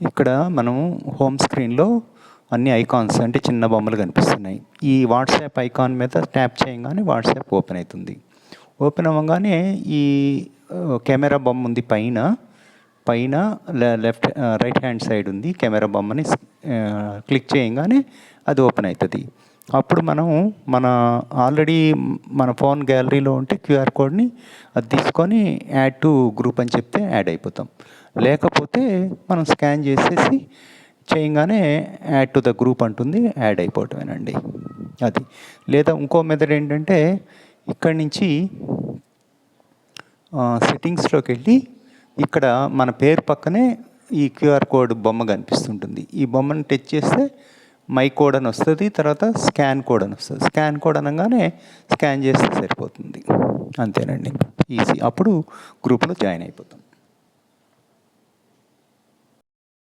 ఇక్కడ మనం హోమ్ స్క్రీన్లో అన్ని ఐకాన్స్ అంటే చిన్న బొమ్మలు కనిపిస్తున్నాయి. ఈ వాట్సాప్ ఐకాన్ మీద ట్యాప్ చేయగానే వాట్సాప్ ఓపెన్ అవుతుంది. ఓపెన్ అవ్వగానే ఈ కెమెరా బొమ్మ ఉంది పైన. పైన లెఫ్ట్ రైట్ హ్యాండ్ సైడ్ ఉంది కెమెరా బొమ్మని క్లిక్ చేయగానే అది ఓపెన్ అవుతుంది. అప్పుడు మనం మన ఆల్రెడీ మన ఫోన్ గ్యాలరీలో ఉంటే క్యూఆర్ కోడ్ని అది తీసుకొని యాడ్ టు గ్రూప్ అని చెప్తే యాడ్ అయిపోతాం. లేకపోతే మనం స్కాన్ చేసేసి చేయగానే యాడ్ టు ద గ్రూప్ అంటుంది యాడ్ అయిపోవటమేనండి. అది. లేదా ఇంకో మెథడ్ ఏంటంటే ఇక్కడి నుంచి సెట్టింగ్స్లోకి వెళ్ళి ఇక్కడ మన పేరు పక్కనే ఈ క్యూఆర్ కోడ్ బొమ్మ కనిపిస్తుంటుంది. ఈ బొమ్మను టచ్ చేస్తే మై కోడ్ అని వస్తుంది తర్వాత స్కాన్ కోడ్ అని వస్తుంది. స్కాన్ కోడ్ అనగానే స్కాన్ చేస్తే సరిపోతుంది. అంతేనండి. ఈజీ అప్పుడు గ్రూప్లో జాయిన్ అయిపోతాం.